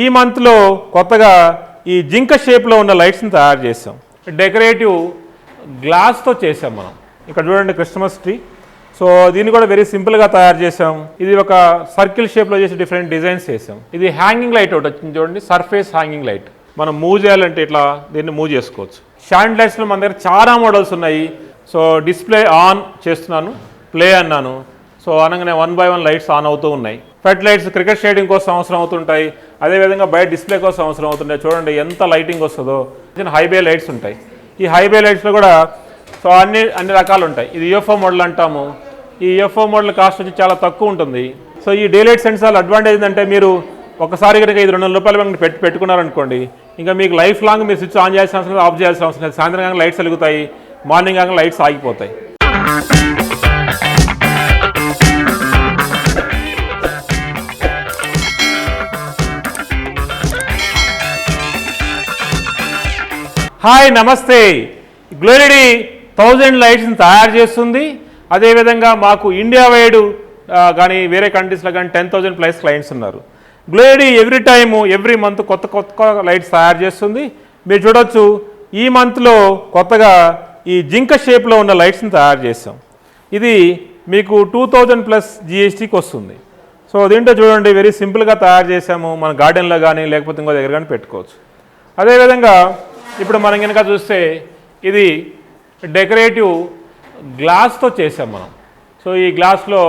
ఈ మంత్లో కొత్తగా ఈ జింక షేప్లో ఉన్న లైట్స్ని తయారు చేసాం డెకరేటివ్ గ్లాస్తో చేసాం మనం. ఇక్కడ చూడండి క్రిస్మస్ ట్రీ. సో దీన్ని కూడా వెరీ సింపుల్గా తయారు చేసాం ఇది ఒక సర్కిల్ షేప్లో చేసి డిఫరెంట్ డిజైన్స్ చేసాం ఇది హ్యాంగింగ్ లైట్ ఒకటి వచ్చింది చూడండి సర్ఫేస్ హ్యాంగింగ్ లైట్ మనం మూవ్ చేయాలంటే ఇట్లా దీన్ని మూవ్ చేసుకోవచ్చు. షాండ్ లైట్స్లో మన దగ్గర చాలా మోడల్స్ ఉన్నాయి. సో డిస్ప్లే ఆన్ చేస్తున్నాను ప్లే అన్నాను. సో అనగానే one by one lights on అవుతూ ఉన్నాయి. ఫెడ్ లైట్స్ క్రికెట్ షేడింగ్ కోసం అవసరం అవుతుంటాయి. అదేవిధంగా బయట డిస్ప్లే కోసం అవసరం అవుతుంటాయి. చూడండి ఎంత లైటింగ్ వస్తుందో. హైబే లైట్స్ ఉంటాయి. ఈ హైబే లైట్స్లో కూడా సో అన్ని అన్ని రకాలు ఉంటాయి. ఇది యూఎఫ్ఓ మోడల్ అంటాము. ఈ యూఎఫ్ఓ మోడల్ కాస్ట్ వచ్చి చాలా తక్కువ ఉంటుంది. సో ఈ డే లైట్ సెన్సార్ అడ్వాంటేజ్ ఏంటంటే మీరు ఒకసారి కనుక ఇది రెండు వందల రూపాయలు కనుక పెట్టి పెట్టుకున్నారనుకోండి ఇంకా మీకు లైఫ్ లాంగ్ మీరు స్విచ్ ఆన్ చేయాల్సిన అవసరం లేదు ఆఫ్ చేయాల్సిన అవసరం లేదు. సాయంత్రం కాగా లైట్స్ వెలుగుతాయి. మార్నింగ్ కానీ లైట్స్ ఆగిపోతాయి. హాయ్ నమస్తే. గ్లోరిడీ థౌజండ్ లైట్స్ని తయారు చేస్తుంది. అదేవిధంగా మాకు ఇండియా వైడ్ కానీ వేరే కంట్రీస్లో కానీ టెన్ థౌజండ్ ప్లస్ క్లయింట్స్ ఉన్నారు. గ్లోరిడీ ఎవ్రీ టైము ఎవ్రీ మంత్ కొత్త కొత్త లైట్స్ తయారు చేస్తుంది. మీరు చూడొచ్చు ఈ మంత్లో కొత్తగా ఈ జింక షేప్లో ఉన్న లైట్స్ని తయారు చేసాం ఇది మీకు టూ థౌజండ్ ప్లస్ జిఎస్టీకి వస్తుంది. సో దీంట్లో చూడండి వెరీ సింపుల్గా తయారు చేసాము మన గార్డెన్లో కానీ లేకపోతే ఇంకో దగ్గర కానీ పెట్టుకోవచ్చు. అదేవిధంగా ఇప్పుడు మనం కనుక చూస్తే ఇది డెకరేటివ్ గ్లాస్తో చేసాం మనం. సో ఈ గ్లాస్లో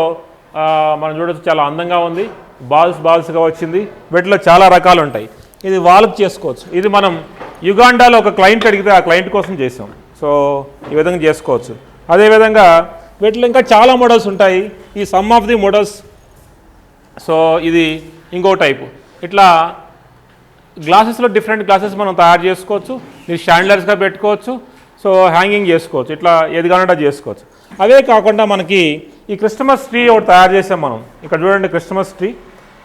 మనం చూడొచ్చు చాలా అందంగా ఉంది. బాల్స్ బాల్స్గా వచ్చింది. వీటిలో చాలా రకాలు ఉంటాయి. ఇది వాల్క్ చేసుకోవచ్చు. ఇది మనం యుగాండాలో ఒక క్లయింట్ అడిగితే ఆ క్లయింట్ కోసం చేసాం సో ఈ విధంగా చేసుకోవచ్చు. అదేవిధంగా వీటిలో ఇంకా చాలా మోడల్స్ ఉంటాయి. ఈ some of the models. So ఇది ఇంకో టైపు. ఇట్లా గ్లాసెస్లో డిఫరెంట్ గ్లాసెస్ మనం తయారు చేసుకోవచ్చు. మీరు స్టాండర్డ్స్గా పెట్టుకోవచ్చు. సో హ్యాంగింగ్ చేసుకోవచ్చు. ఇట్లా ఏది కావాలంటే చేసుకోవచ్చు. అవే కాకుండా మనకి ఈ క్రిస్టమస్ ట్రీ ఒకటి తయారు చేసాం మనం. ఇక్కడ చూడండి క్రిస్టమస్ ట్రీ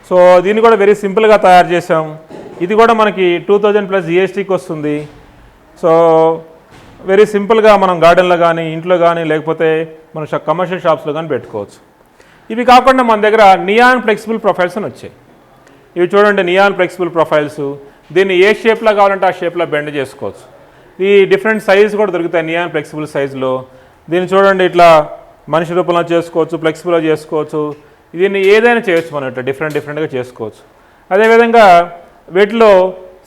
సో దీన్ని కూడా వెరీ సింపుల్గా తయారు చేసాం ఇది కూడా మనకి టూ థౌజండ్ ప్లస్ జిఎస్టీకి వస్తుంది. సో వెరీ సింపుల్గా మనం గార్డెన్లో కానీ ఇంట్లో కానీ లేకపోతే మన కమర్షియల్ షాప్స్లో కానీ పెట్టుకోవచ్చు. ఇవి కాకుండా మన దగ్గర నియాన్ ఫ్లెక్సిబుల్ ప్రొఫైల్స్ అని వచ్చాయి. ఇవి చూడండి నియాన్ ఫ్లెక్సిబుల్ ప్రొఫైల్స్ దీన్ని ఏ షేప్లో కావాలంటే ఆ షేప్లో బెండ్ చేసుకోవచ్చు. ఈ డిఫరెంట్ సైజ్ కూడా దొరుకుతాయి నియాన్ ఫ్లెక్సిబుల్ సైజులో దీన్ని చూడండి ఇట్లా మనిషి రూపంలో చేసుకోవచ్చు ఫ్లెక్సిబుల్గా చేసుకోవచ్చు. దీన్ని ఏదైనా చేయొచ్చు మనం ఇట్లా డిఫరెంట్ డిఫరెంట్గా చేసుకోవచ్చు. అదేవిధంగా వీటిలో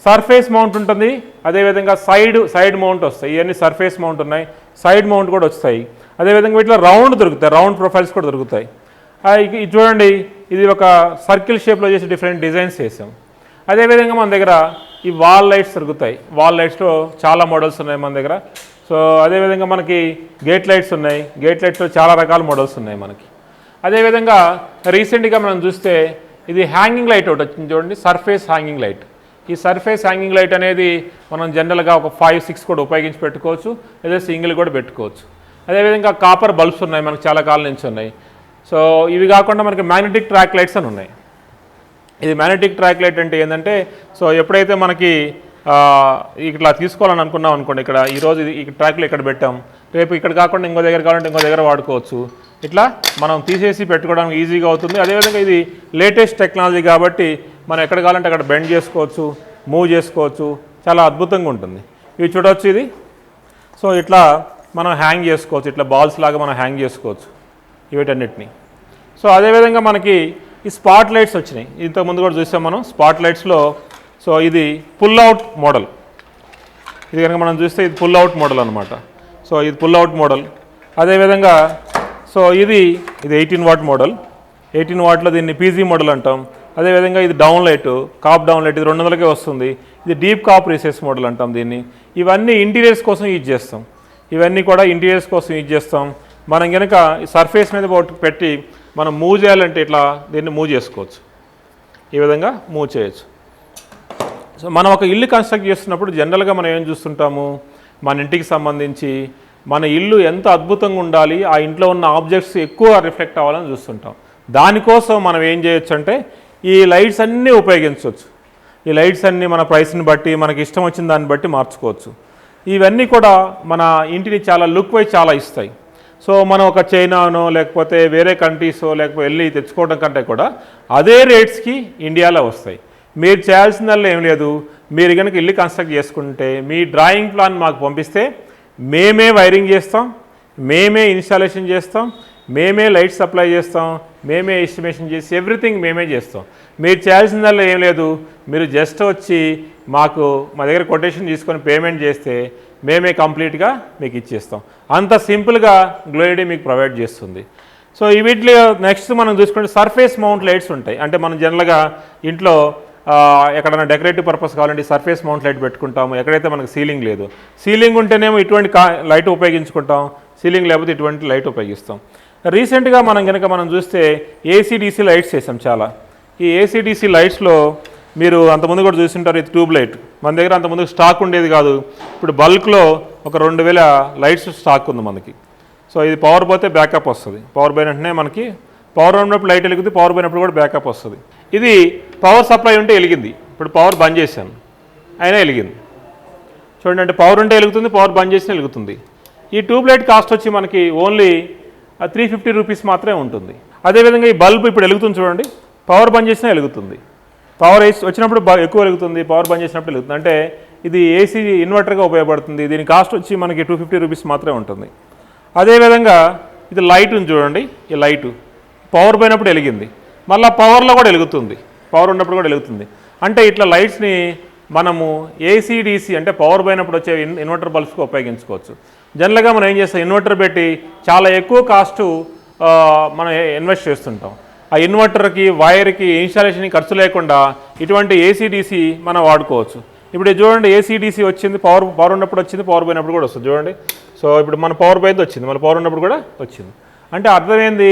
సర్ఫేస్ మౌంట్ ఉంటుంది అదేవిధంగా సైడ్ సైడ్ మౌంట్ వస్తాయి. ఇవన్నీ సర్ఫేస్ మౌంట్ ఉన్నాయి సైడ్ మౌంట్ కూడా వస్తాయి. అదేవిధంగా వీటిలో రౌండ్ దొరుకుతాయి రౌండ్ ప్రొఫైల్స్ కూడా దొరుకుతాయి. ఇది చూడండి ఇది ఒక సర్కిల్ షేప్లో చేసి డిఫరెంట్ డిజైన్స్ చేసాం. అదేవిధంగా మన దగ్గర ఈ వాల్ లైట్స్ దొరుకుతాయి వాల్ లైట్స్లో చాలా మోడల్స్ ఉన్నాయి మన దగ్గర. సో అదేవిధంగా మనకి గేట్ లైట్స్ ఉన్నాయి. గేట్ లైట్స్లో చాలా రకాల మోడల్స్ ఉన్నాయి మనకి. అదేవిధంగా రీసెంట్గా మనం చూస్తే ఇది హ్యాంగింగ్ లైట్ ఒకటి వచ్చింది చూడండి. Surface hanging light. ఈ సర్ఫేస్ హ్యాంగింగ్ లైట్ అనేది మనం జనరల్గా ఒక ఫైవ్ సిక్స్ కూడా ఉపయోగించి పెట్టుకోవచ్చు. లేదా సింగిల్ కూడా పెట్టుకోవచ్చు. అదేవిధంగా కాపర్ బల్బ్స్ ఉన్నాయి మనకు చాలా కాలం నుంచి ఉన్నాయి. సో ఇవి కాకుండా మనకి మ్యాగ్నెటిక్ ట్రాక్ లైట్స్ అని ఉన్నాయి. ఇది మ్యాగ్నెటిక్ ట్రాక్ లైట్ అంటే ఏంటంటే సో ఎప్పుడైతే మనకి ఇట్లా తీసుకోవాలని అనుకున్నాం అనుకోండి ఇక్కడ ఈరోజు ఇది ఈ ట్రాక్లు ఇక్కడ పెట్టాం రేపు ఇక్కడ కాకుండా ఇంకో దగ్గర కావాలంటే ఇంకో దగ్గర వాడుకోవచ్చు. ఇట్లా మనం తీసేసి పెట్టుకోవడానికి ఈజీగా అవుతుంది. అదేవిధంగా ఇది లేటెస్ట్ టెక్నాలజీ కాబట్టి మనం ఎక్కడ కావాలంటే అక్కడ బెండ్ చేసుకోవచ్చు మూవ్ చేసుకోవచ్చు. చాలా అద్భుతంగా ఉంటుంది. ఇవి చూడవచ్చు ఇది. సో ఇట్లా మనం హ్యాంగ్ చేసుకోవచ్చు. ఇట్లా బాల్స్ లాగా మనం హ్యాంగ్ చేసుకోవచ్చు. వీటన్నిటిని. సో అదేవిధంగా మనకి ఈ స్పాట్ లైట్స్ వచ్చినాయి. ఇంతకు ముందు కూడా చూసాం మనం స్పాట్ లైట్స్లో సో ఇది పుల్ అవుట్ మోడల్. ఇది కనుక మనం చూస్తే ఇది పుల్ అవుట్ మోడల్ అనమాట సో ఇది పుల్ అవుట్ మోడల్ అదేవిధంగా సో ఇది ఇది ఎయిటీన్ వాట్ మోడల్. ఎయిటీన్ వాట్లో దీన్ని పీజీ మోడల్ అంటాం. అదేవిధంగా ఇది down light cob down light ఇది రెండు వందలకే వస్తుంది. ఇది డీప్ కాప్ రీసెస్ మోడల్ అంటాం దీన్ని. ఇవన్నీ ఇంటీరియర్స్ కోసం యూజ్ చేస్తాం. ఇవన్నీ కూడా ఇంటీరియర్స్ కోసం యూజ్ చేస్తాం. మనం కనుక ఈ సర్ఫేస్ మీద ఒకటి పెట్టి మనం మూవ్ చేయాలంటే ఇట్లా దీన్ని మూవ్ చేసుకోవచ్చు. ఈ విధంగా మూవ్ చేయొచ్చు. సో మనం ఒక ఇల్లు కన్స్ట్రక్ట్ చేస్తున్నప్పుడు జనరల్గా మనం ఏం చూస్తుంటాము? మన ఇంటికి సంబంధించి మన ఇల్లు ఎంత అద్భుతంగా ఉండాలి ఆ ఇంట్లో ఉన్న ఆబ్జెక్ట్స్ ఎక్కువ రిఫ్లెక్ట్ అవ్వాలని చూస్తుంటాం. దానికోసం మనం ఏం చేయొచ్చు అంటే ఈ లైట్స్ అన్నీ ఉపయోగించవచ్చు. ఈ లైట్స్ అన్నీ మన ప్రైస్ని బట్టి మనకి ఇష్టం వచ్చిన దాన్ని బట్టి మార్చుకోవచ్చు. ఇవన్నీ కూడా మన ఇంటిని చాలా లుక్ వైజ్ చాలా ఇస్తాయి. సో మనం ఒక చైనానో లేకపోతే వేరే కంట్రీసో లేకపోతే వెళ్ళి తెచ్చుకోవడం కంటే కూడా అదే రేట్స్కి ఇండియాలో వస్తాయి. మీరు చేయాల్సిందల్లా ఏం లేదు. మీరు కనుక ఇల్లు కన్స్ట్రక్ట్ చేసుకుంటే మీ డ్రాయింగ్ ప్లాన్ మాకు పంపిస్తే మేమే వైరింగ్ చేస్తాం మేమే ఇన్స్టాలేషన్ చేస్తాం మేమే లైట్ సప్లై చేస్తాం మేమే ఎస్టిమేషన్ చేసి ఎవ్రీథింగ్ మేమే చేస్తాం. మీరు చేయాల్సిందల్లా ఏం లేదు. మీరు జస్ట్ వచ్చి మాకు మా దగ్గర కొటేషన్ తీసుకొని పేమెంట్ చేస్తే మేమే కంప్లీట్గా మీకు ఇచ్చేస్తాం. అంత సింపుల్గా గ్లోయిడీ మీకు ప్రొవైడ్ చేస్తుంది. సో ఈ వీటిలో నెక్స్ట్ మనం చూసుకుంటే సర్ఫేస్ మౌంట్ లైట్స్ ఉంటాయి. అంటే మనం జనరల్గా ఇంట్లో ఎక్కడైనా డెకరేటివ్ పర్పస్ కావాలంటే సర్ఫేస్ మౌంట్ లైట్ పెట్టుకుంటాము. ఎక్కడైతే మనకు సీలింగ్ లేదు. సీలింగ్ ఉంటేనేమో ఇటువంటి కా లైట్ ఉపయోగించుకుంటాం. సీలింగ్ లేకపోతే ఇటువంటి లైట్ ఉపయోగిస్తాం. రీసెంట్గా మనం కనుక మనం చూస్తే ఏసీడీసీ లైట్స్ చేసాం చాలా. ఈ ఏసీడీసీ లైట్స్లో మీరు అంతకుముందు కూడా చూసింటారు ఇది ట్యూబ్ లైట్. మన దగ్గర అంతకుముందు స్టాక్ ఉండేది కాదు. ఇప్పుడు బల్క్లో ఒక రెండు వేల లైట్స్ స్టాక్ ఉంది మనకి. సో ఇది పవర్ పోతే బ్యాకప్ వస్తుంది. పవర్ పోయిన వెంటనే మనకి పవర్ ఉన్నప్పుడు లైట్ వెలుగుతుంది పవర్ పోయినప్పుడు కూడా బ్యాకప్ వస్తుంది. ఇది పవర్ సప్లై ఉంటే వెలిగింది. ఇప్పుడు పవర్ బంద్ చేశాను అయినా వెలిగింది. చూడండి అంటే పవర్ ఉంటే వెలుగుతుంది పవర్ బంద్ చేసినా వెలుగుతుంది. ఈ ట్యూబ్ లైట్ కాస్ట్ వచ్చి మనకి ఓన్లీ త్రీ ఫిఫ్టీ రూపీస్ మాత్రమే ఉంటుంది. అదేవిధంగా ఈ బల్బ్ ఇప్పుడు వెలుగుతుంది చూడండి. పవర్ బంద్ చేసినా వెలుగుతుంది. పవర్ వేసి వచ్చినప్పుడు బాగా ఎక్కువ వెలుగుతుంది పవర్ బంద్ చేసినప్పుడు వెలుగుతుంది. అంటే ఇది ఏసీ ఇన్వర్టర్గా ఉపయోగపడుతుంది. దీని కాస్ట్ వచ్చి మనకి టూ ఫిఫ్టీ రూపీస్ మాత్రమే ఉంటుంది. అదేవిధంగా ఇది లైట్ ఉంది చూడండి. ఈ లైటు పవర్ పోయినప్పుడు వెలిగింది. మళ్ళీ పవర్లో కూడా వెలుగుతుంది. పవర్ ఉన్నప్పుడు కూడా వెలుగుతుంది. అంటే ఇట్లా లైట్స్ని మనము ఏసీడీసీ అంటే పవర్ పోయినప్పుడు వచ్చే ఇన్ ఇన్వర్టర్ బల్బ్స్కి ఉపయోగించుకోవచ్చు. జనరల్గా మనం ఏం చేస్తాం? ఇన్వర్టర్ పెట్టి చాలా ఎక్కువ కాస్టు మనం ఇన్వెస్ట్ చేస్తుంటాం. ఆ ఇన్వర్టర్కి వైర్కి ఇన్స్టాలేషన్కి ఖర్చు లేకుండా ఇటువంటి ఏసీడీసీ మనం వాడుకోవచ్చు. ఇప్పుడు చూడండి ఏసీడీసీ వచ్చింది పవర్ పవర్ ఉన్నప్పుడు వచ్చింది పవర్ పోయినప్పుడు కూడా వస్తుంది చూడండి. సో ఇప్పుడు మన పవర్ పోయింది వచ్చింది మన పవర్ ఉన్నప్పుడు కూడా వచ్చింది. అంటే అర్థమైంది?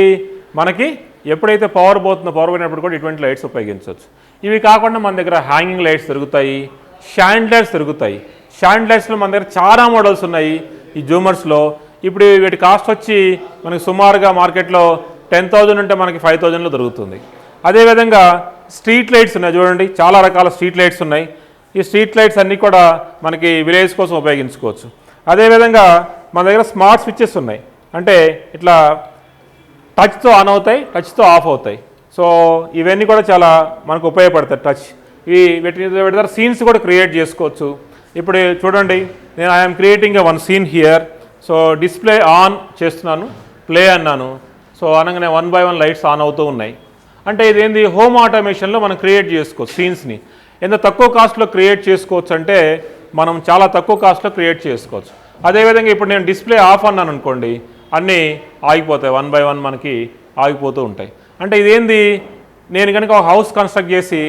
మనకి ఎప్పుడైతే పవర్ పోతుందో పవర్ పోయినప్పుడు కూడా ఇటువంటి లైట్స్ ఉపయోగించవచ్చు. ఇవి కాకుండా మన దగ్గర హ్యాంగింగ్ లైట్స్ దొరుకుతాయి షాండ్లైట్స్ దొరుకుతాయి. షాండ్లైట్స్లో మన దగ్గర చాలా మోడల్స్ ఉన్నాయి ఈ జూమర్స్లో. ఇప్పుడు వీటి కాస్ట్ వచ్చి మనకి సుమారుగా మార్కెట్లో టెన్ థౌజండ్ ఉంటే మనకి ఫైవ్ థౌజండ్లో దొరుకుతుంది. అదేవిధంగా స్ట్రీట్ లైట్స్ ఉన్నాయి. చూడండి చాలా రకాల స్ట్రీట్ లైట్స్ ఉన్నాయి. ఈ స్ట్రీట్ లైట్స్ అన్నీ కూడా మనకి విలేజ్ కోసం ఉపయోగించుకోవచ్చు. అదేవిధంగా మన దగ్గర స్మార్ట్ స్విచ్చెస్ ఉన్నాయి. అంటే ఇట్లా టచ్తో ఆన్ అవుతాయి టచ్తో ఆఫ్ అవుతాయి. సో ఇవన్నీ కూడా చాలా మనకు ఉపయోగపడతాయి టచ్. ఇవి వీటి పెడతారు సీన్స్ కూడా క్రియేట్ చేసుకోవచ్చు. ఇప్పుడు చూడండి నేను I'm creating one scene here. So display on చేస్తున్నాను ప్లే అన్నాను. సో అనగానే one by one lights on అవుతూ ఉన్నాయి. అంటే ఇదేంది? హోమ్ ఆటోమేషన్లో మనం క్రియేట్ చేసుకోవచ్చు సీన్స్ని. ఎంత తక్కువ కాస్ట్లో క్రియేట్ చేసుకోవచ్చు అంటే మనం చాలా తక్కువ కాస్ట్లో క్రియేట్ చేసుకోవచ్చు. అదేవిధంగా ఇప్పుడు నేను డిస్ప్లే ఆఫ్ అన్నాను అనుకోండి అన్నీ ఆగిపోతాయి. వన్ బై వన్ మనకి ఆగిపోతూ ఉంటాయి. అంటే ఇదేంది? నేను కనుక ఒక హౌస్ కన్స్ట్రక్ట్ చేసి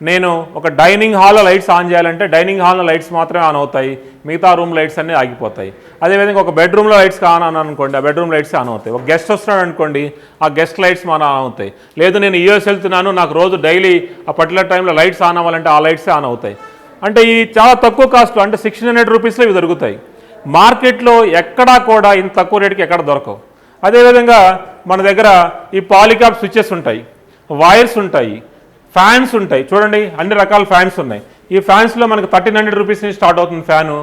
నేను ఒక డైనింగ్ హాల్లో లైట్స్ ఆన్ చేయాలంటే డైనింగ్ హాల్లో లైట్స్ మాత్రమే ఆన్ అవుతాయి. మిగతా రూమ్ లైట్స్ అన్నీ ఆగిపోతాయి. అదేవిధంగా ఒక బెడ్రూమ్లో లైట్స్ ఆన్ అని అనుకోండి ఆ బెడ్రూమ్ లైట్స్ ఆన్ అవుతాయి. ఒక గెస్ట్ వస్తున్నాడు అనుకోండి ఆ గెస్ట్ లైట్స్ మన ఆన్ అవుతాయి. లేదు నేను యూఎస్ వెళ్తున్నాను నాకు రోజు డైలీ ఆ పర్టికులర్ టైంలో లైట్స్ ఆన్ అవ్వాలంటే ఆ లైట్సే ఆన్ అవుతాయి. అంటే ఈ చాలా తక్కువ కాస్ట్లో అంటే సిక్స్టీన్ హండ్రెడ్ రూపీస్లో ఇవి దొరుకుతాయి. మార్కెట్లో ఎక్కడా కూడా ఇంత తక్కువ రేటుకి ఎక్కడ దొరకవు. అదేవిధంగా మన దగ్గర ఈ పాలికాప్ స్విచ్చెస్ ఉంటాయి వైర్స్ ఉంటాయి. ఫ్యాన్స్ ఉంటాయి. చూడండి అన్ని రకాల ఫ్యాన్స్ ఉన్నాయి. ఈ ఫ్యాన్స్లో మనకు థర్టీన్ హండ్రెడ్ రూపీస్ నుంచి స్టార్ట్ అవుతుంది ఫ్యాను.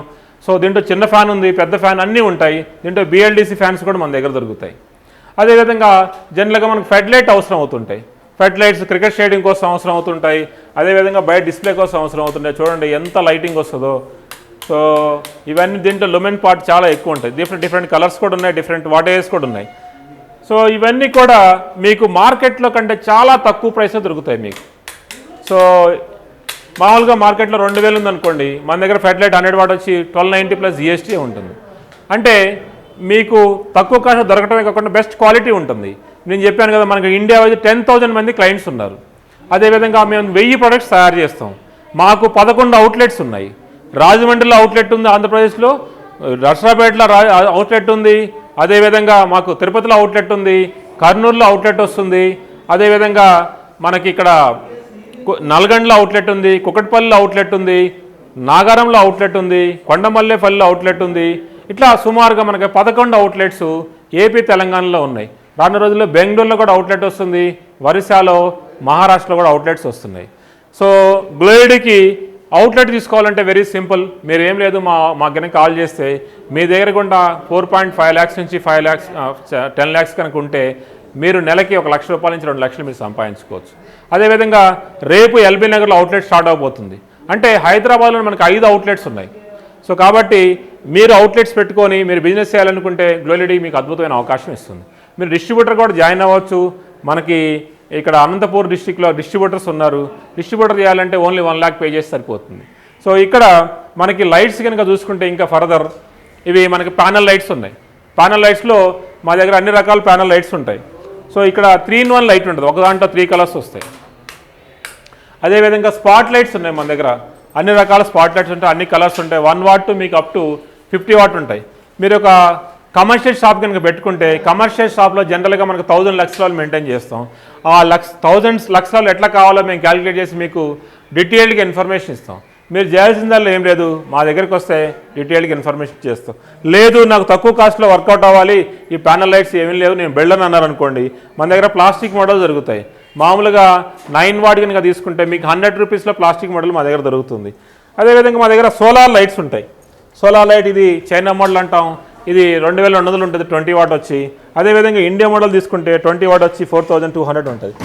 సో దీంట్లో చిన్న ఫ్యాన్ ఉంది పెద్ద ఫ్యాన్ అన్నీ ఉంటాయి. దీంట్లో బిఎల్డిసి ఫ్యాన్స్ కూడా మన దగ్గర దొరుకుతాయి. అదేవిధంగా జనరల్గా మనకు ఫెడ్లైట్ అవసరం అవుతుంటాయి. ఫెడ్లైట్స్ క్రికెట్ స్టేడియం కోసం అవసరం అవుతుంటాయి. అదేవిధంగా బయట డిస్ప్లే కోసం అవసరం అవుతుంటాయి. చూడండి ఎంత లైటింగ్ వస్తుందో. సో ఇవన్నీ దీంట్లో లొమెన్ పార్ట్ చాలా ఎక్కువ ఉంటాయి. డిఫరెంట్ డిఫరెంట్ కలర్స్ కూడా ఉన్నాయి డిఫరెంట్ వాటేజెస్ కూడా ఉన్నాయి. సో ఇవన్నీ కూడా మీకు మార్కెట్లో కంటే చాలా తక్కువ ప్రైస్లో దొరుకుతాయి మీకు. సో మామూలుగా మార్కెట్లో రెండు వేలు ఉందనుకోండి మన దగ్గర ఫెటలైట్ హండ్రెడ్ వాట్ వచ్చి ట్వెల్వ్ నైంటీ ప్లస్ జిఎస్టీ ఉంటుంది. అంటే మీకు తక్కువ కాస్ట్ దొరకటమే కాకుండా బెస్ట్ క్వాలిటీ ఉంటుంది. నేను చెప్పాను కదా మనకి ఇండియా వైజ్ టెన్ థౌజండ్ మంది క్లయింట్స్ ఉన్నారు. అదేవిధంగా మేము వెయ్యి ప్రొడక్ట్స్ తయారు చేస్తాం. మాకు పదకొండు అవుట్లెట్స్ ఉన్నాయి. రాజమండ్రిలో అవుట్లెట్ ఉంది ఆంధ్రప్రదేశ్లో నర్సరాపేటలో అవుట్లెట్ ఉంది. అదేవిధంగా మాకు తిరుపతిలో అవుట్లెట్ ఉంది. కర్నూలులో అవుట్లెట్ వస్తుంది. అదేవిధంగా మనకి ఇక్కడ నల్గండ్లో అవుట్లెట్ ఉంది కుకట్పల్లిలో అవుట్లెట్ ఉంది నాగారంలో అవుట్లెట్ ఉంది కొండమల్లేపల్లిలో అవుట్లెట్ ఉంది. ఇట్లా సుమారుగా మనకి పదకొండు అవుట్లెట్స్ ఏపీ తెలంగాణలో ఉన్నాయి. రాను రోజుల్లో బెంగళూరులో కూడా అవుట్లెట్ వస్తుంది ఒరిస్సాలో మహారాష్ట్రలో కూడా అవుట్లెట్స్ వస్తున్నాయి. సో గ్లోయిడ్కి అవుట్లెట్ తీసుకోవాలంటే వెరీ సింపుల్ మీరు ఏం లేదు మా మా కనుక కాల్ చేస్తే మీ దగ్గర కూడా ఫోర్ పాయింట్ ఫైవ్ ల్యాక్స్ నుంచి ఫైవ్ ల్యాక్స్ టెన్ ల్యాక్స్ కనుక ఉంటే మీరు నెలకి ఒక లక్ష రూపాయల నుంచి రెండు లక్షలు మీరు సంపాదించుకోవచ్చు. అదేవిధంగా రేపు ఎల్బీ నగర్లో అవుట్లెట్ స్టార్ట్ అవబోతుంది. అంటే హైదరాబాద్లో మనకి ఐదు అవుట్లెట్స్ ఉన్నాయి. సో కాబట్టి మీరు అవుట్లెట్స్ పెట్టుకొని మీరు బిజినెస్ చేయాలనుకుంటే గ్లోలిడీ మీకు అద్భుతమైన అవకాశం ఇస్తుంది. మీరు డిస్ట్రిబ్యూటర్ కూడా జాయిన్ అవ్వచ్చు. మనకి ఇక్కడ అనంతపూర్ డిస్టిక్లో డిస్ట్రిబ్యూటర్స్ ఉన్నారు. డిస్ట్రిబ్యూటర్ చేయాలంటే ఓన్లీ వన్ ల్యాక్ పే చేసి సరిపోతుంది. సో ఇక్కడ మనకి లైట్స్ కనుక చూసుకుంటే ఇంకా ఫర్దర్ ఇవి మనకి ప్యానల్ లైట్స్ ఉన్నాయి. ప్యానల్ లైట్స్లో మా దగ్గర అన్ని రకాల ప్యానల్ లైట్స్ ఉంటాయి. సో ఇక్కడ త్రీ ఇన్ వన్ లైట్ ఉంటుంది. ఒక దాంట్లో త్రీ కలర్స్ వస్తాయి. అదేవిధంగా స్పాట్ లైట్స్ ఉన్నాయి మన దగ్గర. అన్ని రకాల స్పాట్ లైట్స్ ఉంటాయి అన్ని కలర్స్ ఉంటాయి. వన్ వాట్ టు మీకు అప్ టు ఫిఫ్టీ వాట్ ఉంటాయి. మీరు ఒక కమర్షియల్ షాప్ కనుక పెట్టుకుంటే కమర్షియల్ షాప్లో జనరల్గా మనకు థౌజండ్ లక్షలు మెయింటైన్ చేస్తాం. ఆ లక్ష థౌజండ్స్ లక్షలు ఎట్లా కావాలో మేము క్యాలిక్యులేట్ చేసి మీకు డీటెయిల్డ్గా ఇన్ఫర్మేషన్ ఇస్తాం. మీరు చేయాల్సిందల్లా ఏం లేదు మా దగ్గరికి వస్తే డీటెయిల్గా ఇన్ఫర్మేషన్ చేస్తాం. లేదు నాకు తక్కువ కాస్ట్లో వర్కౌట్ అవ్వాలి ఈ ప్యానల్ లైట్స్ ఏమీ లేవు నేను బెళ్ళని అన్నారు అనుకోండి మన దగ్గర ప్లాస్టిక్ మోడల్ దొరుకుతాయి. మామూలుగా నైన్ వాట్ కనుక తీసుకుంటే మీకు హండ్రెడ్ రూపీస్లో ప్లాస్టిక్ మోడల్ మా దగ్గర దొరుకుతుంది. అదేవిధంగా మా దగ్గర సోలార్ లైట్స్ ఉంటాయి. సోలార్ లైట్ ఇది చైనా మోడల్ అంటాం. ఇది రెండు వేల రెండు వందలు ఉంటుంది ట్వంటీ వాట్ వచ్చి. అదేవిధంగా ఇండియా మోడల్ తీసుకుంటే ట్వంటీ వాట్ వచ్చి ఫోర్ థౌజండ్ టూ హండ్రెడ్ ఉంటుంది.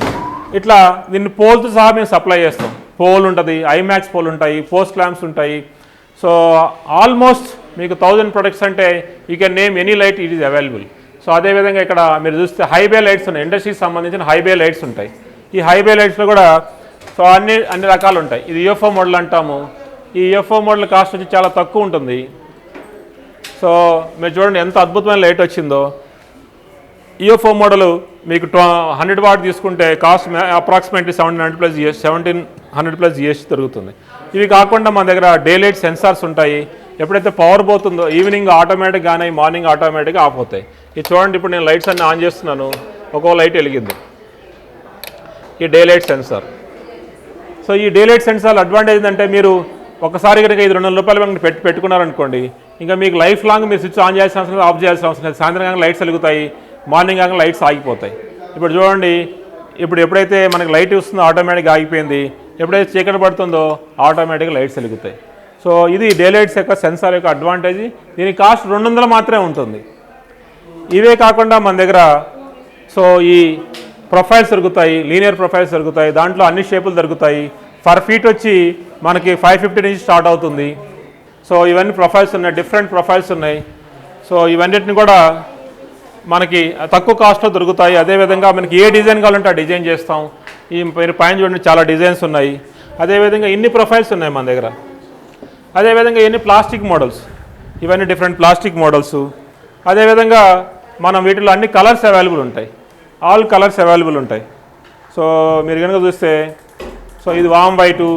ఇట్లా దీన్ని పోల్తో సహా మేము సప్లై చేస్తాం. పోల్ ఉంటుంది ఐమాక్స్ పోల్ ఉంటాయి పోస్ట్ ల్యాంప్స్ ఉంటాయి. సో ఆల్మోస్ట్ మీకు థౌజండ్ ప్రొడక్ట్స్ అంటే you can name any light it is available. So అదేవిధంగా ఇక్కడ మీరు చూస్తే హైబే లైట్స్ ఉన్నాయి. ఇండస్ట్రీకి సంబంధించిన హైబే లైట్స్ ఉంటాయి. ఈ హైబే లైట్స్లో కూడా సో అన్ని అన్ని రకాలు ఉంటాయి. ఇది యూఎఫ్ఓ మోడల్ అంటాము. ఈ యూఎఫ్ఓ మోడల్ కాస్ట్ వచ్చి చాలా తక్కువ ఉంటుంది. సో మీరు చూడండి ఎంత అద్భుతమైన లైట్ వచ్చిందో. ఈఎఫ్ఓ మోడల్ మీకు హండ్రెడ్ వాట్ తీసుకుంటే cost approximately seventeen hundred plus GS seventeen hundred plus GS దొరుకుతుంది. ఇవి కాకుండా మన దగ్గర డే లైట్ సెన్సార్స్ ఉంటాయి. ఎప్పుడైతే పవర్ పోతుందో ఈవినింగ్ ఆటోమేటిక్ కానీ మార్నింగ్ ఆటోమేటిక్గా ఆఫ్ అవుతాయి. ఇది చూడండి ఇప్పుడు నేను లైట్స్ అన్ని ఆన్ చేస్తున్నాను. ఒక్కో లైట్ వెలిగింది. ఈ డే లైట్ సెన్సార్ సో ఈ డే లైట్ సెన్సార్ అడ్వాంటేజ్ ఏంటంటే మీరు ఒకసారి కనుక ఇది రెండు వందల రూపాయలు కనుక పెట్టి పెట్టుకున్నారనుకోండి ఇంకా మీకు లైఫ్ లాంగ్ మీరు స్విచ్ ఆన్ చేయాల్సిన అవసరం లేదు ఆఫ్ చేయాల్సిన అవసరం లేదు. సాయంత్రం కాగా లైట్స్ వెలుగుతాయి మార్నింగ్ కాక లైట్స్ ఆగిపోతాయి. ఇప్పుడు చూడండి ఇప్పుడు ఎప్పుడైతే మనకి లైట్ వస్తుందో ఆటోమేటిక్గా ఆగిపోయింది ఎప్పుడైతే చీకటి పడుతుందో ఆటోమేటిక్గా లైట్స్ వెలుగుతాయి. సో ఇది డేలైట్స్ యొక్క సెన్సార్ యొక్క అడ్వాంటేజ్. దీని కాస్ట్ రెండు వందలు మాత్రమే ఉంటుంది. ఇవే కాకుండా మన దగ్గర సో ఈ ప్రొఫైల్స్ దొరుకుతాయి లీనియర్ ప్రొఫైల్స్ దొరుకుతాయి దాంట్లో అన్ని షేపులు దొరుకుతాయి. ఫర్ ఫీట్ వచ్చి మనకి ఫైవ్ ఫిఫ్టీ నుంచి స్టార్ట్ అవుతుంది. సో ఇవన్నీ ప్రొఫైల్స్ ఉన్నాయి డిఫరెంట్ ప్రొఫైల్స్ ఉన్నాయి. సో ఇవన్నిటిని కూడా మనకి తక్కువ కాస్ట్లో దొరుకుతాయి. అదేవిధంగా మనకి ఏ డిజైన్ కావాలంటే ఆ డిజైన్ చేస్తాం. ఈ మీరు పైన చూడండి చాలా డిజైన్స్ ఉన్నాయి. అదేవిధంగా ఇన్ని ప్రొఫైల్స్ ఉన్నాయి మన దగ్గర. అదేవిధంగా ఇవన్నీ ప్లాస్టిక్ మోడల్స్? ఇవన్నీ డిఫరెంట్ ప్లాస్టిక్ మోడల్స్. అదేవిధంగా మనం వీటిలో అన్ని కలర్స్ అవైలబుల్ ఉంటాయి. ఆల్ కలర్స్ అవైలబుల్ ఉంటాయి. సో మీరు కనుక చూస్తే సో ఇది warm white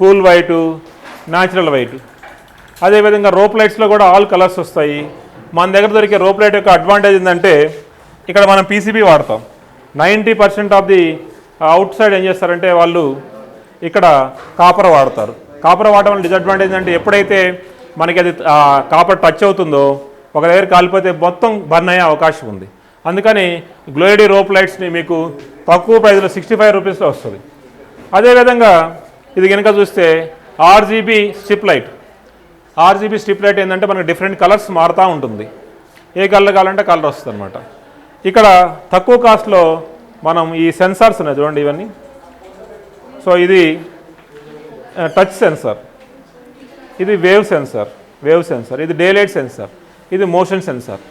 cool white natural white అదేవిధంగా రోప్ లైట్స్లో కూడా ఆల్ కలర్స్ వస్తాయి. మన దగ్గర దొరికే రోప్ లైట్ యొక్క అడ్వాంటేజ్ ఏంటంటే ఇక్కడ మనం పీసీబీ వాడతాం. Ninety percent of the outside ఏం చేస్తారంటే వాళ్ళు ఇక్కడ కాపర్ వాడతారు. కాపర్ వాడడం వల్ల డిసడ్వాంటేజ్ అంటే ఎప్పుడైతే మనకి అది కాపర్ టచ్ అవుతుందో ఒక దగ్గర కాలిపోతే మొత్తం బర్న్ అయ్యే అవకాశం ఉంది. అందుకని గ్లోయిడీ రోప్ లైట్స్ని మీకు తక్కువ ప్రైజ్లో సిక్స్టీ ఫైవ్ రూపీస్లో వస్తుంది. అదేవిధంగా ఇది కనుక చూస్తే RGB strip light RGB strip light ఏంటంటే మనకి డిఫరెంట్ కలర్స్ మారుతూ ఉంటుంది. ఏ కలర్ కావాలంటే కలర్ వస్తుంది అనమాట ఇక్కడ తక్కువ కాస్ట్లో మనం ఈ సెన్సార్స్ ఉన్నాయి చూడండి ఇవన్నీ. సో ఇది టచ్ సెన్సార్ ఇది వేవ్ సెన్సార్ వేవ్ సెన్సార్ ఇది డేలైట్ సెన్సార్ ఇది మోషన్ సెన్సార్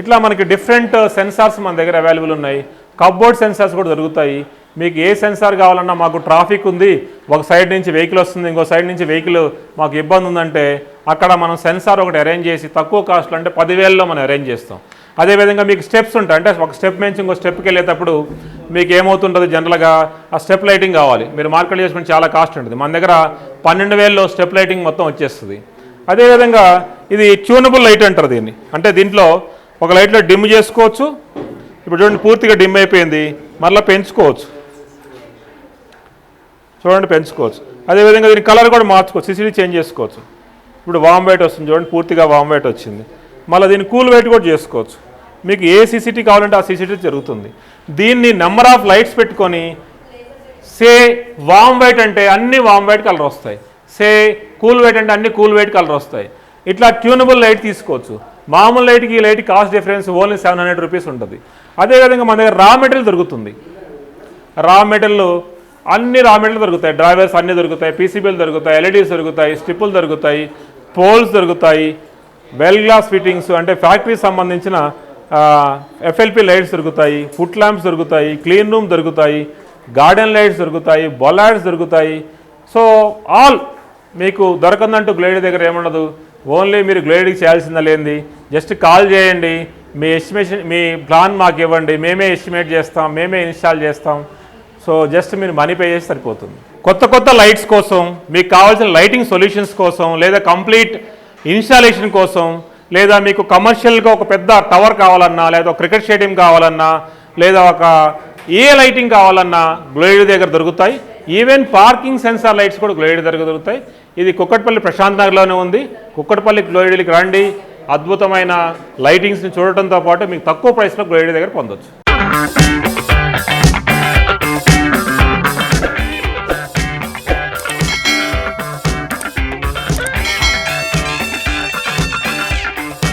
ఇట్లా మనకి డిఫరెంట్ సెన్సార్స్ uh, మన దగ్గర అవైలబుల్ ఉన్నాయి. కప్బోర్డ్ సెన్సార్స్ కూడా దొరుకుతాయి. మీకు ఏ సెన్సార్ కావాలన్నా మాకు ట్రాఫిక్ ఉంది. ఒక సైడ్ నుంచి వెహికల్ వస్తుంది ఇంకో సైడ్ నుంచి వెహికల్ మాకు ఇబ్బంది ఉందంటే అక్కడ మనం సెన్సార్ ఒకటి అరేంజ్ చేసి తక్కువ కాస్ట్లో అంటే పదివేలలో మనం అరేంజ్ చేస్తాం. అదేవిధంగా మీకు స్టెప్స్ ఉంటాయి. అంటే ఒక స్టెప్ నుంచి ఇంకో స్టెప్కి వెళ్ళేటప్పుడు మీకు ఏమవుతుంటుంది జనరల్గా? ఆ స్టెప్ లైటింగ్ కావాలి. మీరు మార్కెట్ చేసుకుంటే చాలా కాస్ట్ ఉంటుంది. మన దగ్గర పన్నెండు వేలలో స్టెప్ లైటింగ్ మొత్తం వచ్చేస్తుంది. అదేవిధంగా ఇది ట్యూనబుల్ లైట్ అంటారు దీన్ని. అంటే దీంట్లో ఒక లైట్లో డిమ్ చేసుకోవచ్చు. ఇప్పుడు చూడండి పూర్తిగా డిమ్ అయిపోయింది. మళ్ళీ పెంచుకోవచ్చు. చూడండి పెంచుకోవచ్చు. అదేవిధంగా దీని కలర్ కూడా మార్చుకోవచ్చు. సిసిడీ చేంజ్ చేసుకోవచ్చు. ఇప్పుడు వామ్ వైట్ వస్తుంది చూడండి పూర్తిగా వామ్ వైట్ వచ్చింది. మళ్ళీ దీన్ని కూల్ వెయిట్ కూడా చేసుకోవచ్చు. మీకు ఏ సీసీటీ కావాలంటే ఆ సీసీటీ జరుగుతుంది. దీన్ని నెంబర్ ఆఫ్ లైట్స్ పెట్టుకొని సే వామ్ వైట్ అంటే అన్ని వామ్ వైట్ కలర్ వస్తాయి. సే కూల్ వైట్ అంటే అన్ని కూల్ వైట్ కలర్ వస్తాయి. ఇట్లా ట్యూనబుల్ లైట్ తీసుకోవచ్చు. మామూలు లైట్కి ఈ light cost difference only seven hundred rupees ఉంటుంది. అదేవిధంగా మన దగ్గర రా మెటీరియల్ దొరుకుతుంది. రా మెటీరియల్ అన్ని రా మెటీరియల్ దొరుకుతాయి. డ్రైవర్స్ అన్నీ దొరుకుతాయి. పీసీబీలు దొరుకుతాయి. ఎల్ఈడీస్ దొరుకుతాయి. స్టిప్పులు దొరుకుతాయి. పోల్స్ దొరుకుతాయి. వెల్ గ్లాస్ ఫిట్టింగ్స్ అంటే ఫ్యాక్టరీకి సంబంధించిన ఎఫ్ఎల్పి లైట్స్ దొరుకుతాయి ఫుట్ ల్యాంప్స్ దొరుకుతాయి క్లీన్ రూమ్ దొరుకుతాయి గార్డెన్ లైట్స్ దొరుకుతాయి బొలాడ్స్ దొరుకుతాయి. సో ఆల్ మీకు దొరకందంటూ గ్లేడ్ దగ్గర ఏముండదు. ఓన్లీ మీరు గ్లేడ్కి చేయాల్సిందా లేనిది జస్ట్ కాల్ చేయండి. మీ ఎస్టిమేషన్ మీ ప్లాన్ మాకు ఇవ్వండి. మేమే ఎస్టిమేట్ చేస్తాం మేమే ఇన్స్టాల్ చేస్తాం. సో జస్ట్ మీరు మనీ పే చేసి సరిపోతుంది. కొత్త కొత్త లైట్స్ కోసం మీకు కావాల్సిన లైటింగ్ సొల్యూషన్స్ కోసం లేదా కంప్లీట్ ఇన్స్టాలేషన్ కోసం లేదా మీకు కమర్షియల్గా ఒక పెద్ద టవర్ కావాలన్నా లేదా క్రికెట్ స్టేడియం కావాలన్నా లేదా ఒక ఏ లైటింగ్ కావాలన్నా గ్లోయిడ్ దగ్గర దొరుకుతాయి. ఈవెన్ పార్కింగ్ సెన్సార్ లైట్స్ కూడా గ్లోయిడ్ దగ్గర దొరుకుతాయి. ఇది కుక్కట్పల్లి ప్రశాంత్ నగర్లోనే ఉంది. కుక్కట్పల్లి గ్లోయిడ్కి రండి. అద్భుతమైన లైటింగ్స్ని చూడటంతో పాటు మీకు తక్కువ ప్రైస్లో గ్లోయిడ్ దగ్గర పొందొచ్చు.